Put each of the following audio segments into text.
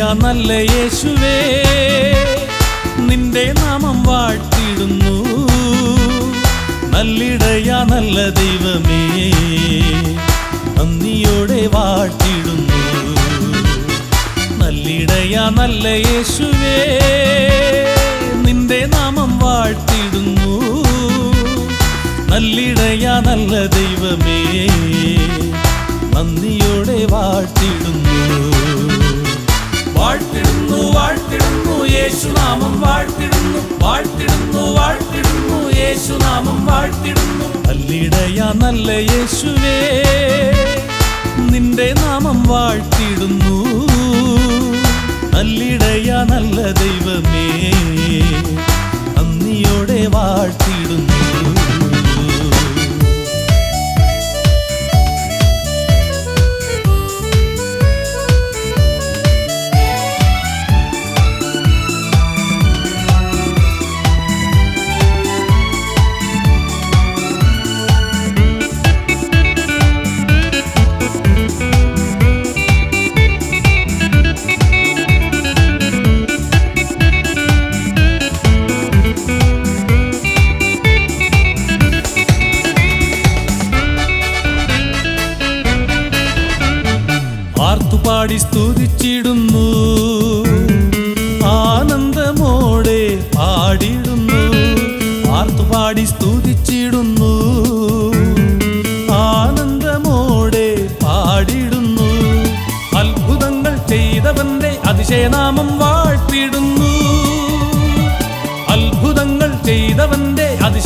നല്ല യേശുവേ നിന്റെ നാമം വാഴ്ത്തിടുന്നു നല്ലിടയ നല്ല ദൈവമേ നന്ദിയോടെ വാഴ്ത്തിടുന്നു നല്ലിടയ നല്ല യേശുവേ നിന്റെ നാമം വാഴ്ത്തിടുന്നു നല്ലിടയ നല്ല ദൈവമേ നന്ദിയോടെ വാഴ്ത്തിടുന്നു വാഴ്ത്തിടുന്നു വാഴ്ത്തിടുന്നു യേശുനാമം വാഴ്ത്തിടുന്നു വാഴ്ത്തിടുന്നു വാഴ്ത്തിടുന്നു യേശുനാമം വാഴ്ത്തിടുന്നു. നല്ലിടയ നല്ല യേശുവേ നിന്റെ നാമം വാഴ്ത്തിടുന്നു.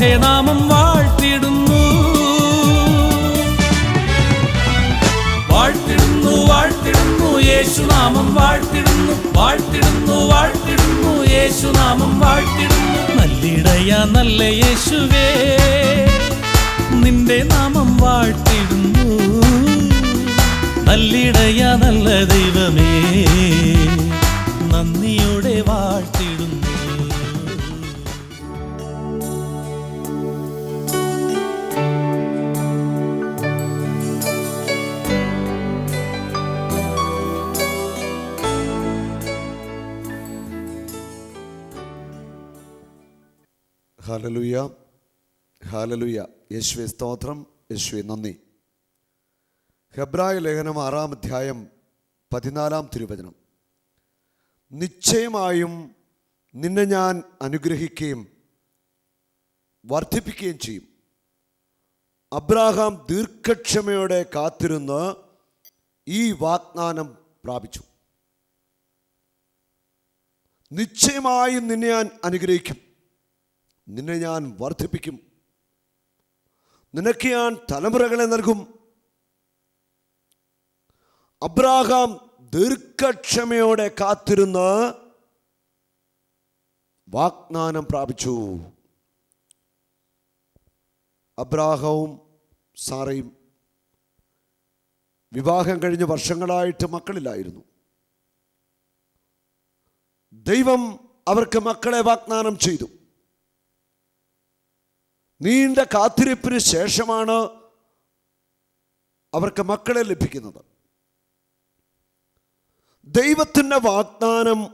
അതിശയനാമം വാഴ്ത്തിടുന്നു. വാഴ്ത്തിടുന്നു വാഴ്ത്തിടുന്നു യേശുനാമം വാഴ്ത്തിടുന്നു. വാഴ്ത്തിടുന്നു വാഴ്ത്തിടുന്നു യേശുനാമം വാഴ്ത്തിടുന്നു. നല്ലിടയ നല്ല യേശുവേ നിന്റെ നാമം വാഴ്ത്തിടുന്നു. നല്ലിടയ നല്ല ദൈവമേ ഹാലലുയ യേശുവെ സ്തോത്രം. യേശുവെ നന്ദി. ഹെബ്രായ ലേഖനം ആറാം അധ്യായം പതിനാലാം തിരുവചനം. നിശ്ചയമായും നിന്നെ ഞാൻ അനുഗ്രഹിക്കുകയും വർദ്ധിപ്പിക്കുകയും ചെയ്യും. അബ്രാഹാം ദീർഘക്ഷമയോടെ കാത്തിരുന്ന് ഈ വാഗ്ദാനം പ്രാപിച്ചു. നിശ്ചയമായും നിന്നെ ഞാൻ അനുഗ്രഹിക്കും. നിന്നെ ഞാൻ വർദ്ധിപ്പിക്കും. നിനക്ക് ഞാൻ തലമുറകളെ നൽകും. അബ്രാഹാം ദീർഘക്ഷമയോടെ കാത്തിരുന്ന് വാഗ്ദാനം പ്രാപിച്ചു. അബ്രാഹവും സാറയും വിവാഹം കഴിഞ്ഞ് വർഷങ്ങളായിട്ട് മക്കളില്ലായിരുന്നു ദൈവം അവർക്ക് മക്കളെ വാഗ്ദാനം ചെയ്തു. നീണ്ട കാത്തിരിപ്പിന് ശേഷമാണ് അവർക്ക് മക്കളെ ലഭിക്കുന്നത്. ദൈവത്തിന്റെ വാഗ്ദാനം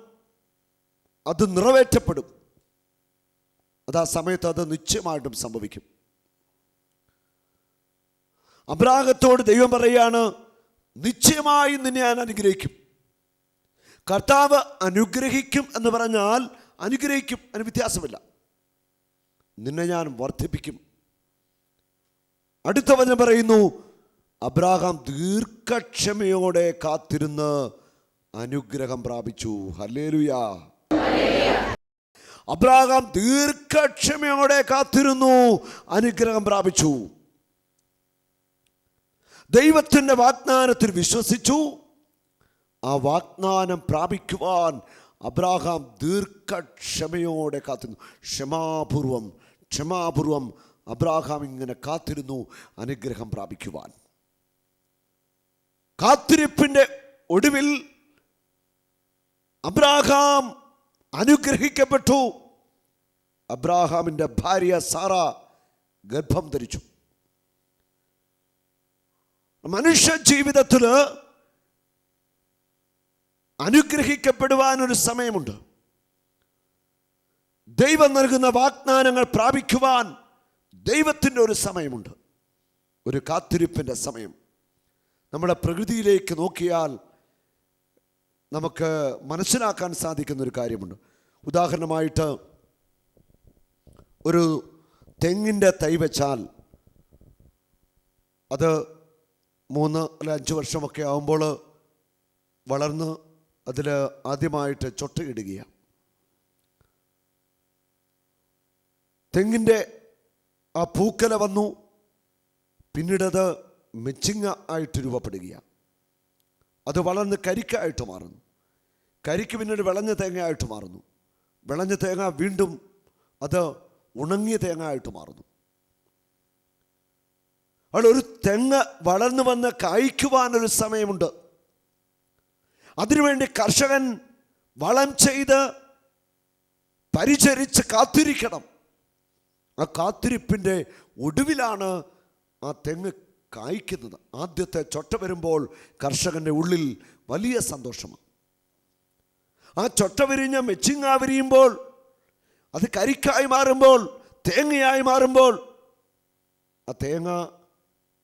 അത് നിറവേറ്റപ്പെടും. അത് ആ സമയത്ത് അത് നിശ്ചയമായിട്ടും സംഭവിക്കും. അബ്രാഹത്തോട് ദൈവം പറയുകയാണ് നിശ്ചയമായി നിന്നെ ഞാൻ അനുഗ്രഹിക്കും. കർത്താവ് അനുഗ്രഹിക്കും എന്ന് പറഞ്ഞാൽ അനുഗ്രഹിക്കും അതിന് വ്യത്യാസമില്ല. നിന്നെ ഞാൻ വർദ്ധിപ്പിക്കും. അടുത്ത വചനം പറയുന്നു അബ്രാഹാം ദീർഘക്ഷമയോടെ കാത്തിരുന്ന് അനുഗ്രഹം പ്രാപിച്ചു. ഹലേലുയാ അബ്രാഹാം ദീർഘക്ഷമയോടെ കാത്തിരുന്നു അനുഗ്രഹം പ്രാപിച്ചു. ദൈവത്തിന്റെ വാഗ്ദാനത്തിൽ വിശ്വസിച്ചു. ആ വാഗ്ദാനം പ്രാപിക്കുവാൻ അബ്രാഹാം ദീർഘക്ഷമയോടെ കാത്തിരുന്നു. ക്ഷമാപൂർവം ക്ഷമാപൂർവം അബ്രാഹാം ഇങ്ങനെ കാത്തിരുന്നു അനുഗ്രഹം പ്രാപിക്കുവാൻ. കാത്തിരിപ്പിന്റെ ഒടുവിൽ അബ്രാഹാം അനുഗ്രഹിക്കപ്പെട്ടു. അബ്രാഹാമിന്റെ ഭാര്യ സാറ ഗർഭം ധരിച്ചു. മനുഷ്യ ജീവിതത്തിൽ അനുഗ്രഹിക്കപ്പെടുവാനൊരു സമയമുണ്ട്. ദൈവം നൽകുന്ന വാഗ്ദാനങ്ങൾ പ്രാപിക്കുവാൻ ദൈവത്തിന്റെ ഒരു സമയമുണ്ട്. ഒരു കാത്തിരിപ്പിന്റെ സമയം. നമ്മുടെ പ്രകൃതിയിലേക്ക് നോക്കിയാൽ നമുക്ക് മനസ്സിലാക്കാൻ സാധിക്കുന്ന ഒരു കാര്യമുണ്ട്. ഉദാഹരണമായിട്ട് ഒരു തെങ്ങിന്റെ തൈ വെച്ചാൽ അത് മൂന്ന് അല്ല അഞ്ച് വർഷമൊക്കെ ആകുമ്പോൾ വളർന്ന് അതിൽ ആദ്യമായിട്ട് ചൊട്ടയിടുകയാണ് തെങ്ങിന്റെ ആ പൂക്കല വന്നു. പിന്നീടത് മെച്ചിങ്ങ ആയിട്ട് രൂപപ്പെടുകയാണ്. അത് വളർന്ന് കരിക്കായിട്ട് മാറുന്നു. കരിക്ക് പിന്നീട് വിളഞ്ഞ തേങ്ങയായിട്ട് മാറുന്നു. വിളഞ്ഞ തേങ്ങ വീണ്ടും അത് ഉണങ്ങിയ തേങ്ങ ആയിട്ട് മാറുന്നു. അവിടെ ഒരു തെങ്ങ് വളർന്നു വന്ന് കായ്ക്കുവാനൊരു സമയമുണ്ട്. അതിനുവേണ്ടി കർഷകൻ വളം ചെയ്ത് പരിചരിച്ച് കാത്തിരിക്കണം. ആ കാത്തിരിപ്പിന്റെ ഒടുവിലാണ് ആ തെങ്ങ് കായ്ക്കുന്നത്. ആദ്യത്തെ ചൊട്ട വരുമ്പോൾ കർഷകന്റെ ഉള്ളിൽ വലിയ സന്തോഷമാണ്. ആ ചൊട്ട വിരിഞ്ഞ മെച്ചിങ്ങ വിരിയുമ്പോൾ അത് കരിക്കായി മാറുമ്പോൾ തേങ്ങയായി മാറുമ്പോൾ ആ തേങ്ങ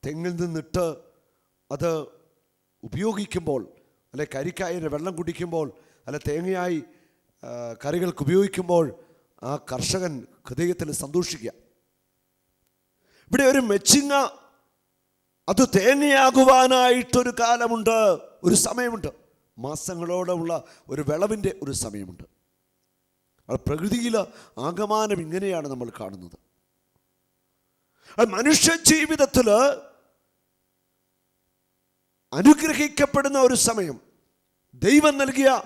തെങ്ങിൽ നിന്നിട്ട് അത് ഉപയോഗിക്കുമ്പോൾ അല്ലെ കരിക്കായി വെള്ളം കുടിക്കുമ്പോൾ അല്ലെ തേങ്ങയായി കറികൾക്ക് ഉപയോഗിക്കുമ്പോൾ ആ കർഷകൻ ഹൃദയത്തിൽ സന്തോഷിക്കുക. ഇവിടെ ഒരു മെച്ചിങ്ങ അത് തേങ്ങയാകുവാനായിട്ടൊരു കാലമുണ്ട് ഒരു സമയമുണ്ട്. മാസങ്ങളോടുള്ള ഒരു വിളവിന്റെ ഒരു സമയമുണ്ട്. അത് പ്രകൃതിയിൽ ആകമാനം ഇങ്ങനെയാണ് നമ്മൾ കാണുന്നത്. മനുഷ്യ ജീവിതത്തിൽ അനുഗ്രഹിക്കപ്പെടുന്ന ഒരു സമയം. ദൈവം നൽകിയ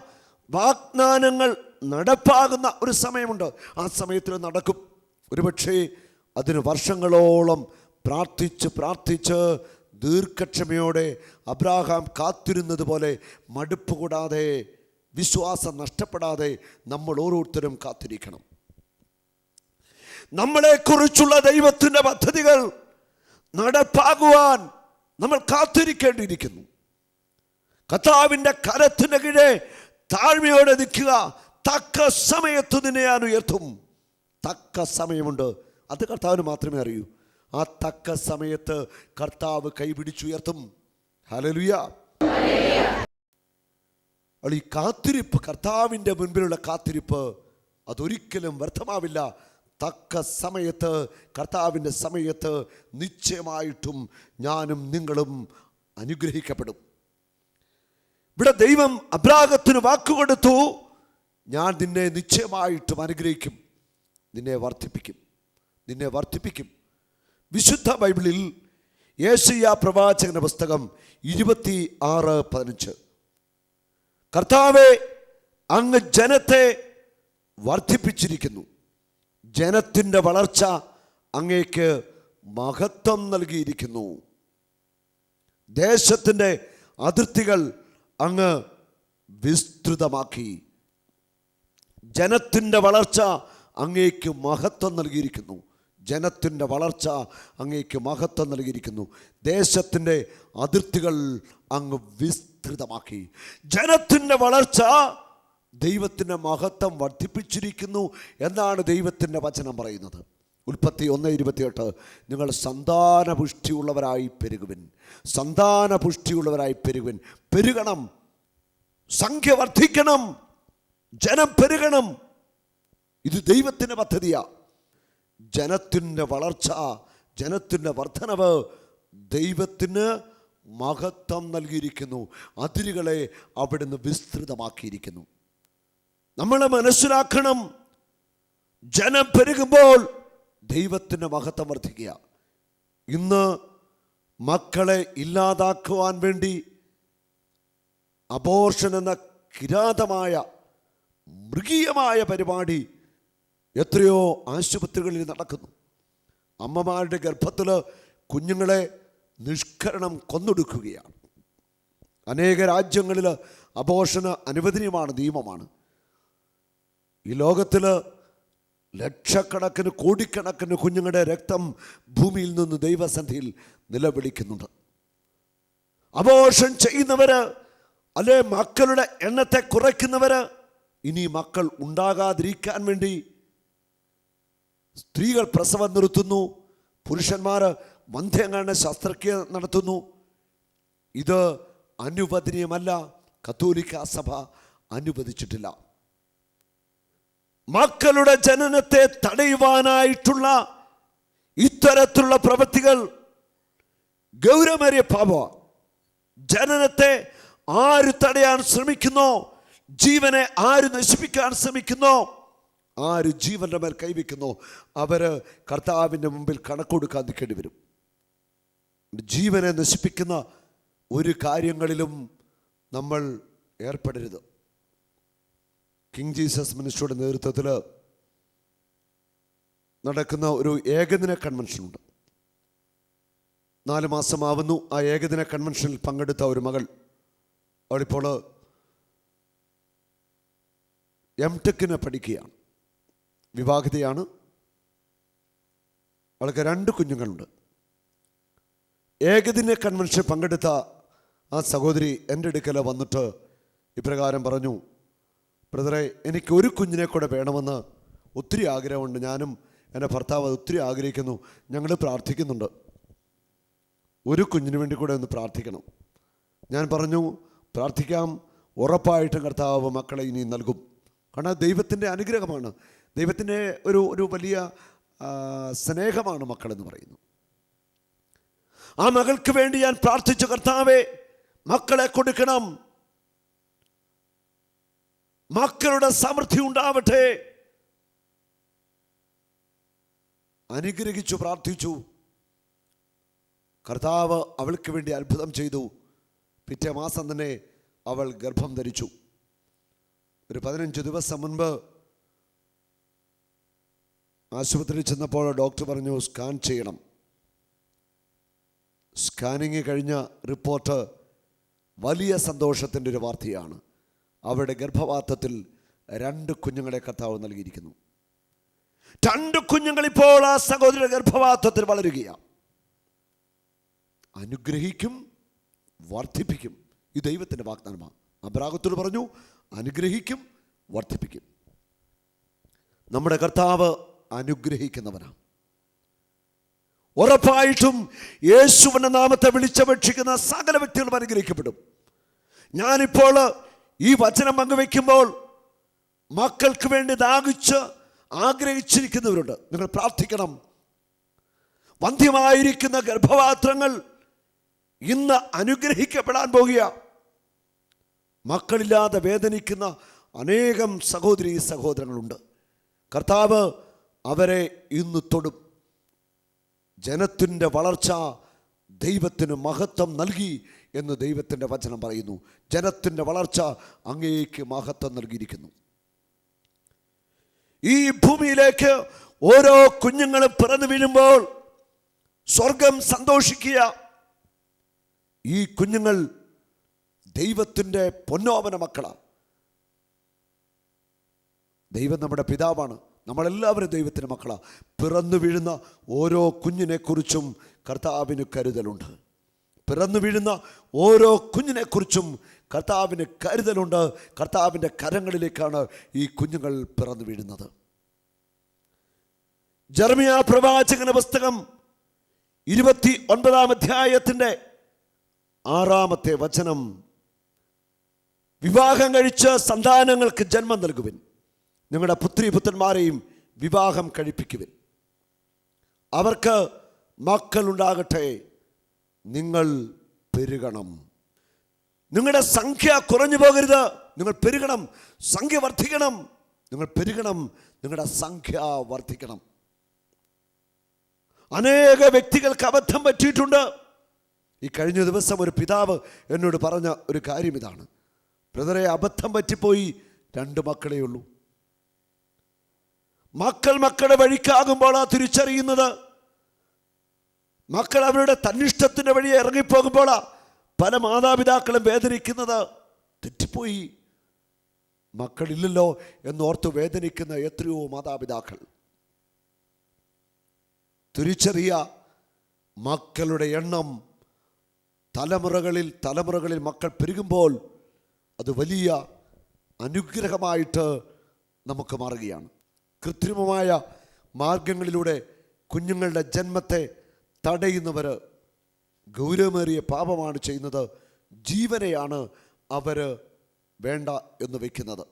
വാഗ്ദാനങ്ങൾ നടപ്പാകുന്ന ഒരു സമയമുണ്ട്. ആ സമയത്തിൽ നടക്കും. ഒരുപക്ഷേ അതിന് വർഷങ്ങളോളം പ്രാർത്ഥിച്ച് പ്രാർത്ഥിച്ച് ദീർഘക്ഷമയോടെ അബ്രാഹാം കാത്തിരുന്നത് പോലെ മടുപ്പ് കൂടാതെ വിശ്വാസം നഷ്ടപ്പെടാതെ നമ്മൾ ഓരോരുത്തരും കാത്തിരിക്കണം. നമ്മളെക്കുറിച്ചുള്ള ദൈവത്തിന്റെ പദ്ധതികൾ നടപ്പാകുവാൻ നമ്മൾ കാത്തിരിക്കേണ്ടിയിരിക്കുന്നു. കർത്താവിന്റെ കരത്തിന് കീഴെ താഴ്മയോടെ നിൽക്കുക തക്ക സമയത്ത് നിന്നെ ഞാൻ ഉയർത്തും. തക്ക സമയമുണ്ട്. അത് കർത്താവിന് മാത്രമേ അറിയൂ. ആ തക്ക സമയത്ത് കർത്താവ് കൈപിടിച്ചുയർത്തും. ഹലലുയ ഈ കാത്തിരിപ്പ് കർത്താവിന്റെ മുൻപിലുള്ള കാത്തിരിപ്പ് അതൊരിക്കലും വ്യർത്ഥമാവില്ല. തക്ക സമയത്ത് കർത്താവിന്റെ സമയത്ത് നിശ്ചയമായിട്ടും ഞാനും നിങ്ങളും അനുഗ്രഹിക്കപ്പെടും. ഇവിടെ ദൈവം അബ്രാഹത്തിന് വാക്കുകൊടുത്തു. ഞാൻ നിന്നെ നിശ്ചയമായിട്ടും അനുഗ്രഹിക്കും. നിന്നെ വർദ്ധിപ്പിക്കും. നിന്നെ വർദ്ധിപ്പിക്കും. വിശുദ്ധ ബൈബിളിൽ യേശയ്യ പ്രവാചകന്റെ പുസ്തകം ഇരുപത്തി ആറ് പതിനഞ്ച്. കർത്താവെ അങ്ങ് ജനത്തെ വർദ്ധിപ്പിച്ചിരിക്കുന്നു. ജനത്തിന്റെ വളർച്ച അങ്ങേക്ക് മഹത്വം നൽകിയിരിക്കുന്നു. ദേശത്തിന്റെ അതിർത്തികൾ അങ്ങ് വിസ്തൃതമാക്കി. ജനത്തിന്റെ വളർച്ച അങ്ങേക്ക് മഹത്വം നൽകിയിരിക്കുന്നു. ജനത്തിന്റെ വളർച്ച അങ്ങേക്ക് മഹത്വം നൽകിയിരിക്കുന്നു. ദേശത്തിന്റെ അതിർത്തികൾ അങ്ങ് വിസ്തൃതമാക്കി. ജനത്തിന്റെ വളർച്ച ദൈവത്തിന്റെ മഹത്വം വർദ്ധിപ്പിച്ചിരിക്കുന്നു എന്നാണ് ദൈവത്തിന്റെ വചനം പറയുന്നത്. ഉൽപ്പത്തി ഒന്ന് ഇരുപത്തിയെട്ട്. നിങ്ങൾ സന്താനപുഷ്ടിയുള്ളവരായി പെരുകുവിൻ. സന്താനപുഷ്ടിയുള്ളവരായി പെരുകുവിൻ. പെരുകണം. സംഖ്യ വർദ്ധിക്കണം. ജനം പെരുകണം. ഇത് ദൈവത്തിന്റെ പദ്ധതിയാ. ജനത്തിന്റെ വളർച്ച ജനത്തിന്റെ വർധനവ് ദൈവത്തിന് മഹത്വം നൽകിയിരിക്കുന്നു. അതിരുകളെ അവിടുന്ന് വിസ്തൃതമാക്കിയിരിക്കുന്നു. നമ്മൾ മനസ്സിലാക്കണം. ജനം പെരുകുമ്പോൾ ദൈവത്തിന്റെ മഹത്വം വർദ്ധിക്കുക. ഇന്ന് മക്കളെ ഇല്ലാതാക്കുവാൻ വേണ്ടി അബോർഷൻ എന്ന കിരാതമായ മൃഗീയമായ പരിപാടി എത്രയോ ആശുപത്രികളിൽ നടക്കുന്നു. അമ്മമാരുടെ ഗർഭത്തിൽ കുഞ്ഞുങ്ങളെ നിഷ്കരണം കൊന്നൊടുക്കുകയാണ്. അനേക രാജ്യങ്ങളിൽ അപോഷണ അനുവദനീയമാണ് നിയമമാണ്. ഈ ലോകത്തിൽ ലക്ഷക്കണക്കിന് കോടിക്കണക്കിന് കുഞ്ഞുങ്ങളുടെ രക്തം ഭൂമിയിൽ നിന്ന് ദൈവസന്ധിയിൽ നിലവിളിക്കുന്നുണ്ട്. അപോഷം ചെയ്യുന്നവർ അല്ലെ മക്കളുടെ എണ്ണത്തെ കുറയ്ക്കുന്നവര് ഇനി മക്കൾ ഉണ്ടാകാതിരിക്കാൻ വേണ്ടി സ്ത്രീകൾ പ്രസവം നിർത്തുന്നു പുരുഷന്മാർ മന്ധ്യങ്ങളുടെ ശസ്ത്രക്രിയ നടത്തുന്നു. ഇത് അനുവദനീയമല്ല കത്തോലിക്ക സഭ അനുവദിച്ചിട്ടില്ല. മക്കളുടെ ജനനത്തെ തടയുവാനായിട്ടുള്ള ഇത്തരത്തിലുള്ള പ്രവൃത്തികൾ ഗൗരവമേറിയ പാപ ജനനത്തെ ആര് തടയാൻ ശ്രമിക്കുന്നോ? ജീവനെ ആര് നശിപ്പിക്കാൻ ശ്രമിക്കുന്നു? ആര് ജീവന്റെ മേൽ കൈവയ്ക്കുന്നോ? അവർ കർത്താവിന്റെ മുമ്പിൽ കണക്കൊടുക്കാൻ നിൽക്കേണ്ടി വരും. ജീവനെ നശിപ്പിക്കുന്ന ഒരു കാര്യങ്ങളിലും നമ്മൾ ഏർപ്പെടരുത്. കിങ് ജീസസ് മിനിസ്റ്ററുടെ നേതൃത്വത്തിൽ നടക്കുന്ന ഒരു ഏകദിന കൺവെൻഷനുണ്ട് നാല് മാസമാവുന്നു. ആ ഏകദിന കൺവെൻഷനിൽ പങ്കെടുത്ത ഒരു മകൾ. അവളിപ്പോൾ എം ടെക്കിന് പഠിക്കുകയാണ്. വിവാഹിതയാണ്. അവൾക്ക് രണ്ട് കുഞ്ഞുങ്ങളുണ്ട്. ഏകദിന കൺവെൻഷൻ പങ്കെടുത്ത ആ സഹോദരി എന്റെ അടുക്കൽ വന്നിട്ട് ഇപ്രകാരം പറഞ്ഞു ബ്രദറെ എനിക്ക് ഒരു കുഞ്ഞിനെ കൂടെ വേണമെന്ന് ഒത്തിരി ആഗ്രഹമുണ്ട്. ഞാനും എന്റെ ഭർത്താവ് അത് ഒത്തിരി ആഗ്രഹിക്കുന്നു. ഞങ്ങൾ പ്രാർത്ഥിക്കുന്നുണ്ട്. ഒരു കുഞ്ഞിന് വേണ്ടി കൂടെ ഒന്ന് പ്രാർത്ഥിക്കണം. ഞാൻ പറഞ്ഞു പ്രാർത്ഥിക്കാം. ഉറപ്പായിട്ടും കർത്താവ് മക്കളെ ഇനി നൽകും. കാരണം ദൈവത്തിന്റെ അനുഗ്രഹമാണ്. ദൈവത്തിന്റെ ഒരു ഒരു വലിയ സ്നേഹമാണ് മക്കളെന്ന് പറയുന്നു. ആ മകൾക്ക് വേണ്ടി ഞാൻ പ്രാർത്ഥിച്ചു കർത്താവെ മക്കളെ കൊടുക്കണം. മക്കളുടെ സമൃദ്ധി ഉണ്ടാവട്ടെ. അനുഗ്രഹിച്ചു പ്രാർത്ഥിച്ചു. കർത്താവ് അവൾക്ക് വേണ്ടി അത്ഭുതം ചെയ്തു. പിറ്റേ മാസം തന്നെ അവൾ ഗർഭം ധരിച്ചു. ഒരു പതിനഞ്ച് ദിവസം മുൻപ് ആശുപത്രിയിൽ ചെന്നപ്പോൾ ഡോക്ടർ പറഞ്ഞു സ്കാൻ ചെയ്യണം. സ്കാനിങ് കഴിഞ്ഞ റിപ്പോർട്ട് വലിയ സന്തോഷത്തിന്റെ ഒരു വാർത്തയാണ്. അവരുടെ ഗർഭപാത്രത്തിൽ രണ്ട് കുഞ്ഞുങ്ങളെ കർത്താവ് നൽകിയിരിക്കുന്നു. രണ്ട് കുഞ്ഞുങ്ങൾ ഇപ്പോൾ ആ സഹോദര ഗർഭപാത്രത്തിൽ വളരുകയാണ്. അനുഗ്രഹിക്കും വർദ്ധിപ്പിക്കും. ഈ ദൈവത്തിന്റെ വാഗ്ദാനമാണ്. അബ്രാഹത്തോട് പറഞ്ഞു അനുഗ്രഹിക്കും വർദ്ധിപ്പിക്കും. നമ്മുടെ കർത്താവ് അനുഗ്രഹിക്കുന്നവനാണ്. ഉറപ്പായിട്ടും യേശുവിന്റെ നാമത്തെ വിളിച്ചപേക്ഷിക്കുന്ന സകല വ്യക്തികളും അനുഗ്രഹിക്കപ്പെടും. ഞാനിപ്പോൾ ഈ വചനം പങ്കുവെക്കുമ്പോൾ മക്കൾക്ക് വേണ്ടി ദാഹിച്ച് ആഗ്രഹിച്ചിരിക്കുന്നവരുണ്ട്. നിങ്ങൾ പ്രാർത്ഥിക്കണം. വന്ധ്യമായിരിക്കുന്ന ഗർഭപാത്രങ്ങൾ ഇന്ന് അനുഗ്രഹിക്കപ്പെടാൻ പോകുക മക്കളില്ലാതെ വേദനിക്കുന്ന അനേകം സഹോദരി സഹോദരങ്ങളുണ്ട്. കർത്താവ് അവരെ ഇന്ന് തൊടും. ജനത്തിന്റെ വളർച്ച ദൈവത്തിന് മഹത്വം നൽകി എന്ന് ദൈവത്തിന്റെ വചനം പറയുന്നു. ജനത്തിന്റെ വളർച്ച അങ്ങേക്ക് മഹത്വം നൽകിയിരിക്കുന്നു. ഈ ഭൂമിയിലേക്ക് ഓരോ കുഞ്ഞുങ്ങളും പിറന്നു വീഴുമ്പോൾ സ്വർഗം സന്തോഷിക്കുക. ഈ കുഞ്ഞുങ്ങൾ ദൈവത്തിന്റെ പൊന്നോപന മക്കളാണ് ദൈവം നമ്മുടെ പിതാവാണ്. നമ്മളെല്ലാവരും ദൈവത്തിന്റെ മക്കളാണ് പിറന്നു വീഴുന്ന ഓരോ കുഞ്ഞിനെക്കുറിച്ചും കർത്താവിന് കരുതലുണ്ട്. പിറന്നു വീഴുന്ന ഓരോ കുഞ്ഞിനെക്കുറിച്ചും കർത്താവിന് കരുതലുണ്ട്. കർത്താവിന്റെ കരങ്ങളിലേക്കാണ് ഈ കുഞ്ഞുങ്ങൾ പിറന്നു വീഴുന്നത്. ജർമിയ പ്രവാചകന പുസ്തകം ഇരുപത്തി ഒൻപതാം അധ്യായത്തിന്റെ ആറാമത്തെ വചനം വിവാഹം കഴിച്ച് സന്താനങ്ങൾക്ക് ജന്മം നൽകുവിൻ. നിങ്ങളുടെ പുത്രി പുത്രന്മാരെയും വിവാഹം കഴിപ്പിക്കുവിൻ. അവർക്ക് മക്കളുണ്ടാകട്ടെ നിങ്ങൾ പെരുകണം. നിങ്ങളുടെ സംഖ്യ കുറഞ്ഞു പോകരുത്. നിങ്ങൾ പെരുകണം. സംഖ്യ വർദ്ധിക്കണം. നിങ്ങൾ പെരുകണം. നിങ്ങളുടെ സംഖ്യ വർദ്ധിക്കണം. അനേക വ്യക്തികൾക്ക് അബദ്ധം പറ്റിയിട്ടുണ്ട്. ഈ കഴിഞ്ഞ ദിവസം ഒരു പിതാവ് എന്നോട് പറഞ്ഞ ഒരു കാര്യം ഇതാണ്. ബ്രദറെ അബദ്ധം പറ്റിപ്പോയി. രണ്ട് മക്കളേ ഉള്ളൂ. മക്കൾ മക്കളുടെ വഴിക്കാകുമ്പോൾ ആ തിരിച്ചറിയുന്നത്. മക്കൾ അവരുടെ തന്നിഷ്ടത്തിന്റെ വഴി ഇറങ്ങിപ്പോകുമ്പോളാ പല മാതാപിതാക്കളും വേദനിക്കുന്നത്. തെറ്റിപ്പോയി. മക്കളില്ലല്ലോ എന്നോർത്ത് വേദനിക്കുന്ന എത്രയോ മാതാപിതാക്കൾ. തിരിച്ചറിയ മക്കളുടെ എണ്ണം തലമുറകളിൽ തലമുറകളിൽ മക്കൾ പെരുകുമ്പോൾ അത് വലിയ അനുഗ്രഹമായിട്ട് നമുക്ക് മാറുകയാണ്. കൃത്രിമമായ മാർഗങ്ങളിലൂടെ കുഞ്ഞുങ്ങളുടെ ജന്മത്തെ തടയുന്നവർ ഗൗരവമേറിയ പാപമാണ് ചെയ്യുന്നത്. ജീവനെയാണ് അവർ വേണ്ട എന്ന് വയ്ക്കുന്നത്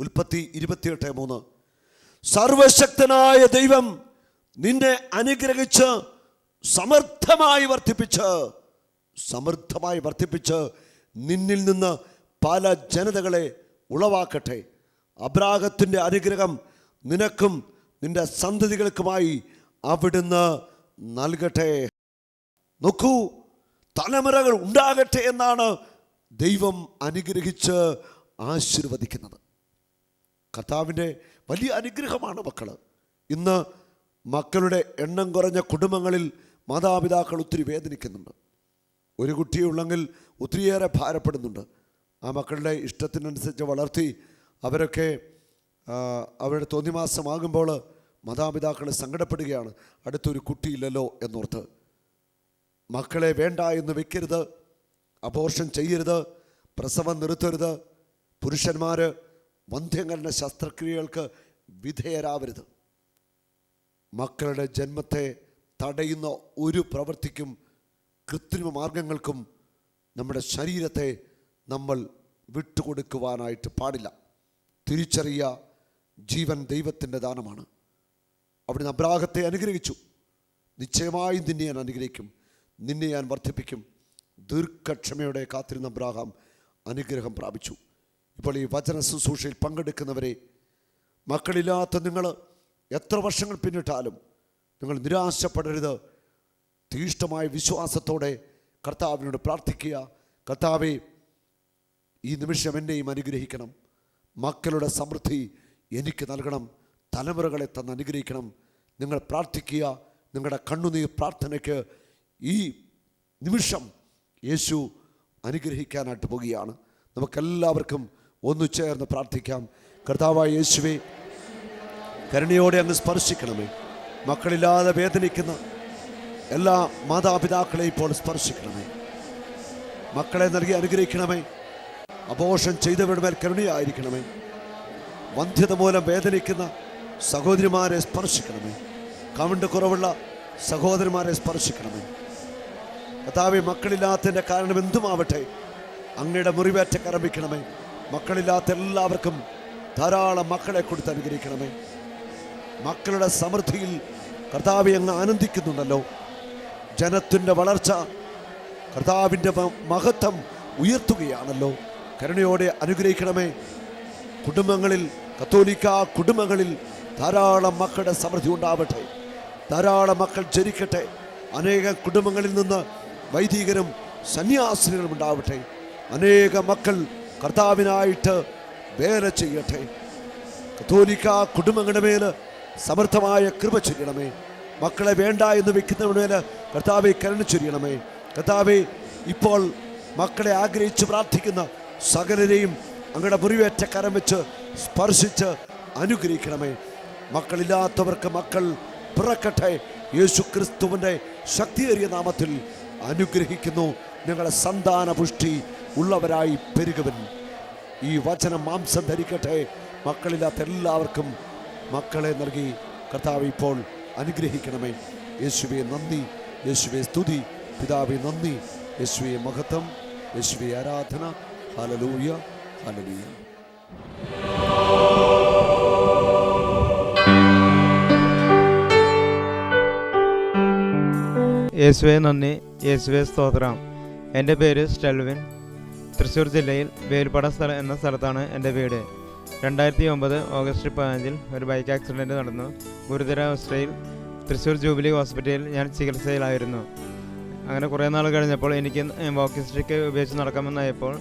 ഉൽപ്പത്തി ഇരുപത്തിയെട്ട് മൂന്ന്. സർവശക്തനായ ദൈവം നിന്നെ അനുഗ്രഹിച്ച് സമർത്ഥമായി വർദ്ധിപ്പിച്ച് സമൃദ്ധമായി വർദ്ധിപ്പിച്ച് നിന്നിൽ നിന്ന് പല ജനതകളെ ഉളവാക്കട്ടെ. അബ്രാഹത്തിന്റെ അനുഗ്രഹം നിനക്കും നിന്റെ സന്തതികൾക്കുമായി അവിടുന്ന് നൽകട്ടെ. നോക്കൂ തലമുറകൾ ഉണ്ടാകട്ടെ എന്നാണ് ദൈവം അനുഗ്രഹിച്ച് ആശീർവദിക്കുന്നത്. കർത്താവിന്റെ വലിയ അനുഗ്രഹമാണ് മക്കൾ ഇന്ന് മക്കളുടെ എണ്ണം കുറഞ്ഞ കുടുംബങ്ങളിൽ മാതാപിതാക്കൾ ഒത്തിരി വേദനിക്കുന്നുണ്ട്. ഒരു കുട്ടിയുള്ളെങ്കിൽ ഒത്തിരിയേറെ ഭാരപ്പെടുന്നുണ്ട്. ആ മക്കളുടെ ഇഷ്ടത്തിനനുസരിച്ച് വളർത്തി അവരൊക്കെ അവരുടെ തോന്നിമാസമാകുമ്പോൾ മാതാപിതാക്കൾ സങ്കടപ്പെടുകയാണ്. അടുത്തൊരു കുട്ടിയില്ലല്ലോ എന്നോർത്ത്. മക്കളെ വേണ്ട എന്ന് വെക്കരുത്. അബോർഷൻ ചെയ്യരുത്. പ്രസവം നിർത്തരുത്. പുരുഷന്മാർ വന്ധ്യങ്കരണ ശസ്ത്രക്രിയകൾക്ക് വിധേയരാവരുത്. മക്കളുടെ ജന്മത്തെ തടയുന്ന ഒരു പ്രവൃത്തിക്കും കൃത്രിമ മാർഗങ്ങൾക്കും നമ്മുടെ ശരീരത്തെ നമ്മൾ വിട്ടുകൊടുക്കുവാനായിട്ട് പാടില്ല. തിരിച്ചറിയ ജീവൻ ദൈവത്തിന്റെ ദാനമാണ്. അവിടുന്ന് അബ്രാഹത്തെ അനുഗ്രഹിച്ചു. നിശ്ചയമായും നിന്നെ ഞാൻ അനുഗ്രഹിക്കും. നിന്നെ ഞാൻ വർദ്ധിപ്പിക്കും. ദീർഘക്ഷമയോടെ കാത്തിരുന്ന അബ്രാഹാം അനുഗ്രഹം പ്രാപിച്ചു. ഇപ്പോൾ ഈ വചന ശുശ്രൂഷയിൽ പങ്കെടുക്കുന്നവരെ മക്കളില്ലാത്ത നിങ്ങൾ എത്ര വർഷങ്ങൾ പിന്നിട്ടാലും നിങ്ങൾ നിരാശപ്പെടരുത്. തീഷ്ണമായ വിശ്വാസത്തോടെ കർത്താവിനോട് പ്രാർത്ഥിക്കുക. കർത്താവെ ഈ നിമിഷം എന്നെയും അനുഗ്രഹിക്കണം. മക്കളുടെ സമൃദ്ധി എനിക്ക് നൽകണം. തലമുറകളെ തന്ന് അനുഗ്രഹിക്കണം. നിങ്ങൾ പ്രാർത്ഥിക്കുക. നിങ്ങളുടെ കണ്ണുനീർ പ്രാർത്ഥനയ്ക്ക് ഈ നിമിഷം യേശു അനുഗ്രഹിക്കാനായിട്ട് പോവുകയാണ് നമുക്കെല്ലാവർക്കും ഒന്നു ചേർന്ന് പ്രാർത്ഥിക്കാം. കർത്താവായ യേശുവെ കരുണയോടെ അങ്ങ് സ്പർശിക്കണമേ. മക്കളില്ലാതെ വേദനിക്കുന്ന എല്ലാ മാതാപിതാക്കളെയും ഇപ്പോൾ സ്പർശിക്കണമേ. മക്കളെ നൽകി അനുഗ്രഹിക്കണമേ. അപോഷം ചെയ്തവരുടെ മേൽ കരുണയായിരിക്കണമേ. വന്ധ്യത മൂലം വേദനിക്കുന്ന സഹോദരിമാരെ സ്പർശിക്കണമേ. കവിണ്ട് കുറവുള്ള സഹോദരിമാരെ സ്പർശിക്കണമേ. കഥാവി മക്കളില്ലാത്തതിന്റെ കാരണം എന്തുമാവട്ടെ? അങ്ങയുടെ മുറിവേറ്റ കരമിക്കണമേ. മക്കളില്ലാത്ത എല്ലാവർക്കും ധാരാളം മക്കളെ കൊടുത്ത് അനുഗ്രഹിക്കണമേ. മക്കളുടെ സമൃദ്ധിയിൽ കർത്താവ് അങ്ങ് ആനന്ദിക്കുന്നുണ്ടല്ലോ. ജനത്തിന്റെ വളർച്ച കർത്താവിന്റെ മഹത്വം ഉയർത്തുകയാണല്ലോ. കരുണയോടെ അനുഗ്രഹിക്കണമേ. കുടുംബങ്ങളിൽ കത്തോലിക്ക കുടുംബങ്ങളിൽ ധാരാളം മക്കളുടെ സമൃദ്ധി ഉണ്ടാവട്ടെ. ധാരാളം മക്കൾ ജനിക്കട്ടെ. അനേക കുടുംബങ്ങളിൽ നിന്ന് വൈദികരും സന്യാസിനികളും ഉണ്ടാവട്ടെ. അനേക മക്കൾ കർത്താവിനായിട്ട് വേല ചെയ്യട്ടെ. കത്തോലിക്ക കുടുംബങ്ങളുടെ മേൽ സമർത്ഥമായ കൃപ ചൊരിയണമേ. മക്കളെ വേണ്ട എന്ന് വെക്കുന്നവന് മേൽ കർത്താവെ കരുണ ചൊരിയണമേ. കർത്താവെ ഇപ്പോൾ മക്കളെ ആഗ്രഹിച്ച് പ്രാർത്ഥിക്കുന്ന സകലരെയും അങ്ങയുടെ മുറിവേറ്റ കരം വെച്ച് സ്പർശിച്ച് അനുഗ്രഹിക്കണമേ. മക്കളില്ലാത്തവർക്ക് മക്കൾ പിറക്കട്ടെ. യേശു ക്രിസ്തുവിന്റെ ശക്തിയേറിയ നാമത്തിൽ അനുഗ്രഹിക്കുന്നു. ഞങ്ങളെ സന്താന പുഷ്ടി ഉള്ളവരായി പെരുകവൻ. ഈ വചനം മാംസം ധരിക്കട്ടെ. മക്കളില്ലാത്ത എല്ലാവർക്കും മക്കളെ നൽകി. കർത്താവ് ഇപ്പോൾ അനുഗ്രഹിക്കണമേ. യേശുവെ നന്ദി. യേശുവെ സ്തുതി. പിതാവെ നന്ദി. യേശുവെ മഹത്വം. യേശുവെ ആരാധന. ഹലലൂയ ഹലലൂയ യേശുവെ നന്ദി. യേശുവെ സ്തോത്രം. എന്റെ പേര് സ്റ്റെൽവിൻ. തൃശ്ശൂർ ജില്ലയിൽ വേൽപ്പട സ്ഥലം എന്ന സ്ഥലത്താണ് എന്റെ വീട്. രണ്ടായിരത്തി ഒമ്പത് ഓഗസ്റ്റ് പതിനഞ്ചിൽ ഒരു ബൈക്ക് ആക്സിഡന്റ് നടന്നു. ഗുരുതരാവസ്ഥയിൽ തൃശ്ശൂർ ജൂബിലി ഹോസ്പിറ്റലിൽ ഞാൻ ചികിത്സയിലായിരുന്നു. അങ്ങനെ കുറേ നാൾ കഴിഞ്ഞപ്പോൾ എനിക്ക് വോക്കിംഗ് സ്റ്റിക്ക് ഉപയോഗിച്ച് നടക്കാമെന്നായപ്പോൾ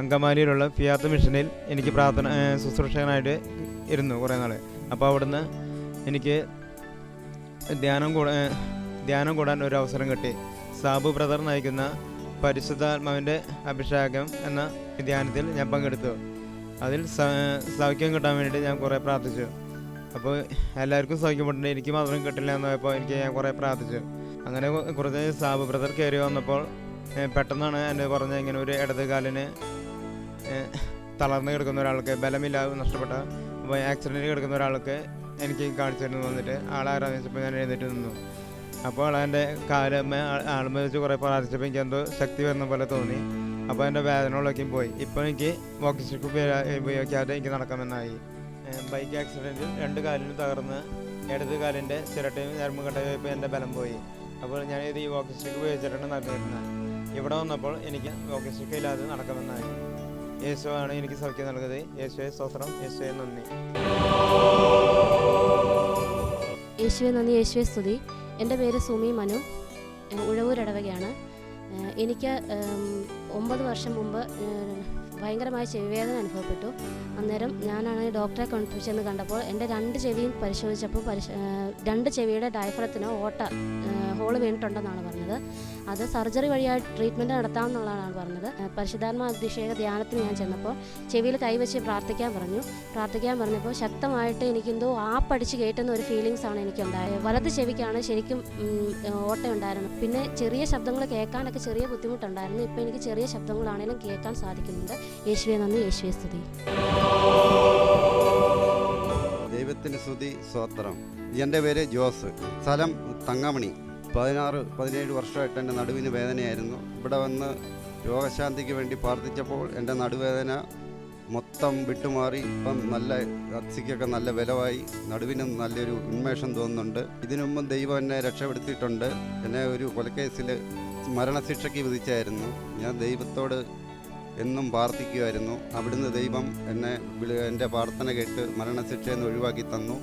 അങ്കമാലിയിലുള്ള ഫിയാത്ത് മിഷനിൽ എനിക്ക് പ്രാർത്ഥന ശുശ്രൂഷകനായിട്ട് ഇരുന്നു കുറേ നാൾ. അപ്പോൾ അവിടുന്ന് എനിക്ക് ധ്യാനം കൂടാ ധ്യാനം കൂടാൻ ഒരു അവസരം കിട്ടി. സാബു ബ്രദർ നയിക്കുന്ന പരിശുദ്ധാത്മാവിന്റെ അഭിഷേകം എന്ന ധ്യാനത്തിൽ ഞാൻ പങ്കെടുത്തു. അതിൽ സൗഖ്യം കിട്ടാൻ വേണ്ടിയിട്ട് ഞാൻ കുറേ പ്രാർത്ഥിച്ചു. അപ്പോൾ എല്ലാവർക്കും സൗഖ്യപ്പെട്ടുണ്ട് എനിക്ക് മാത്രം കിട്ടില്ല എന്നായപ്പോൾ എനിക്ക് ഞാൻ കുറേ പ്രാർത്ഥിച്ചു. അങ്ങനെ കുറച്ച് സാബ് ബ്രദർ കയറി വന്നപ്പോൾ പെട്ടെന്നാണ് എന്നെ പറഞ്ഞ ഇങ്ങനെ ഒരു ഇടത് കാലിന് തളർന്ന് കിടക്കുന്ന ഒരാൾക്ക് ബലമില്ലാതെ നഷ്ടപ്പെട്ട അപ്പോൾ ആക്സിഡന്റ് കിടക്കുന്ന ഒരാൾക്ക് എനിക്ക് കാണിച്ചു തരുന്നു വന്നിട്ട് ആളെ ആരാധിച്ചപ്പോൾ ഞാൻ എഴുന്നേറ്റ് നിന്നു. അപ്പോൾ ആളെന്റെ കാലമ്മ ആളുമ്മ വെച്ച് കുറേ പ്രാർത്ഥിച്ചപ്പോൾ എനിക്ക് എന്തോ ശക്തി വരുന്ന പോലെ തോന്നി. അപ്പോൾ എന്റെ വേദനകളൊക്കെ പോയി. ഇപ്പോൾ എനിക്ക് ഉപയോ- ഉപയോഗിക്കാതെ എനിക്ക് നടക്കാമെന്നായി. ബൈക്ക് ആക്സിഡന്റിൽ രണ്ട് കാലിനും തകർന്ന് ഇടത് കാലിന്റെ ചിരട്ടയും ഞരമ്പ് കട്ടയപ്പോൾ എന്റെ ബലം പോയി. അപ്പോൾ ഞാനിത് ഈ walking stick ഉപയോഗിച്ചിട്ടാണ് നടന്നിരുന്നത്. ഇവിടെ വന്നപ്പോൾ എനിക്ക് walking ഇല്ലാതെ ഇല്ലാതെ യേശു ആണ് എനിക്ക് സൗഖ്യം നൽകുന്നത് യേശുവെ സ്തോത്രം. യേശുവെ നന്ദി. യേശുവെ നന്ദി. യേശുവെ സ്തുതി. എന്റെ പേര് സുമി മനു. ഏഹ് എനിക്ക് ഒമ്പത് വർഷം മുമ്പ് ഭയങ്കരമായ ചെവിവേദന അനുഭവപ്പെട്ടു. അന്നേരം ഞാനാണ് ഡോക്ടറെ കൺഫ്യൂഷൻ കണ്ടപ്പോൾ എന്റെ രണ്ട് ചെവിയും പരിശോധിച്ചപ്പോൾ പരിശോ രണ്ട് ചെവിയുടെ ഡയഫ്രത്തിന് ഓട്ട ഹോൾ വീണിട്ടുണ്ടെന്നാണ് പറഞ്ഞത്. അത് സർജറി വഴിയായി ട്രീറ്റ്മെന്റ് നടത്താമെന്നുള്ളതാണ് പറഞ്ഞത്. പരിശുദ്ധാത്മ അഭിഷേക ധ്യാനത്തിന് ഞാൻ ചെന്നപ്പോൾ ചെവിയിൽ കൈവച്ച് പ്രാർത്ഥിക്കാൻ പറഞ്ഞു. പ്രാർത്ഥിക്കാൻ പറഞ്ഞപ്പോൾ ശക്തമായിട്ട് എനിക്കെന്തോ ആപ്പടിച്ച് കയറ്റുന്ന ഒരു ഫീലിങ്സ് ആണ് എനിക്കുണ്ടായത്. വലത് ചെവിക്കാണ് ശരിക്കും ഉം, ഓട്ടയുണ്ടായിരുന്നത്. പിന്നെ ചെറിയ ശബ്ദങ്ങൾ കേൾക്കാനൊക്കെ ചെറിയ ബുദ്ധിമുട്ടുണ്ടായിരുന്നു. ഇപ്പോൾ എനിക്ക് ചെറിയ ശബ്ദങ്ങളാണെങ്കിലും കേൾക്കാൻ സാധിക്കുന്നുണ്ട്. യേശുവെ നന്ദി. യേശുവെ സ്തുതി. ദൈവത്തിന് സ്തുതി സ്വോത്രം എന്റെ പേര് ജോസ്. സ്ഥലം തങ്കമണി പതിനാറ് പതിനേഴ് വർഷമായിട്ട് എന്റെ നടുവിന് വേദനയായിരുന്നു. ഇവിടെ വന്ന് രോഗശാന്തിക്ക് വേണ്ടി പ്രാർത്ഥിച്ചപ്പോൾ എന്റെ നടുവേദന മൊത്തം വിട്ടുമാറി. ഇപ്പം നല്ല അക്സിക്കൊക്കെ നല്ല വിലവായി നടുവിനും നല്ലൊരു ഉന്മേഷം തോന്നുന്നുണ്ട്. ഇതിനു മുമ്പും ദൈവം എന്നെ രക്ഷപ്പെടുത്തിയിട്ടുണ്ട്. എന്നെ ഒരു കൊലക്കേസിൽ മരണശിക്ഷയ്ക്ക് വിധിച്ചായിരുന്നു. ഞാൻ ദൈവത്തോട് എന്നും പ്രാർത്ഥിക്കുമായിരുന്നു അവിടുന്ന് ദൈവം എന്നെ എന്റെ പ്രാർത്ഥന കേട്ട് മരണശിക്ഷയിൽ നിന്ന് ഒഴിവാക്കി തന്നു.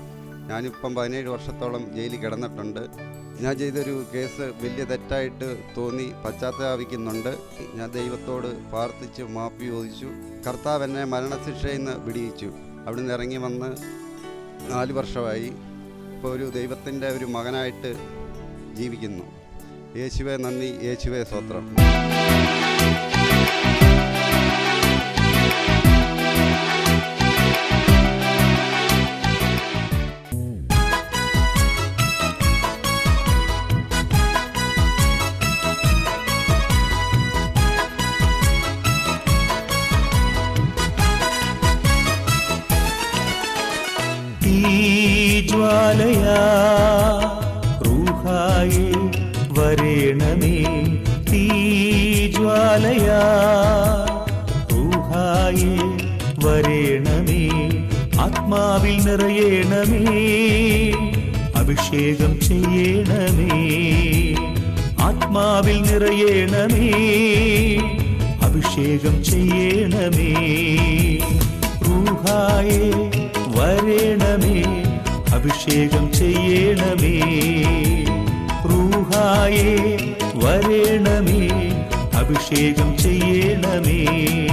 ഞാനിപ്പം പതിനേഴ് വർഷത്തോളം ജയിലിൽ കിടന്നിട്ടുണ്ട്. ഞാൻ ചെയ്തൊരു കേസ് വലിയ തെറ്റായിട്ട് തോന്നി പശ്ചാത്തലാപിക്കുന്നുണ്ട് ഞാൻ ദൈവത്തോട് പ്രാർത്ഥിച്ച് മാപ്പി ചോദിച്ചു. കർത്താവ് എന്നെ മരണശിക്ഷയിൽ നിന്ന് വിടിയിച്ചു. അവിടുന്ന് ഇറങ്ങി വന്ന് നാല് വർഷമായി ഇപ്പോൾ ഒരു ദൈവത്തിന്റെ ഒരു മകനായിട്ട് ജീവിക്കുന്നു. യേശുവേ നന്ദി യേശുവേ സ്വത്രം ആത്മാവിൽ നിറയണമേ. അഭിഷേകം ചെയ്യണമേ. ആത്മാവിൽ നിറയണമേ. അഭിഷേകം ചെയ്യണമേ. റൂഹായേ വരേണമേ. അഭിഷേകം ചെയ്യണമേ. റൂഹായേ വരേണമേ. അഭിഷേകം ചെയ്യണമേ.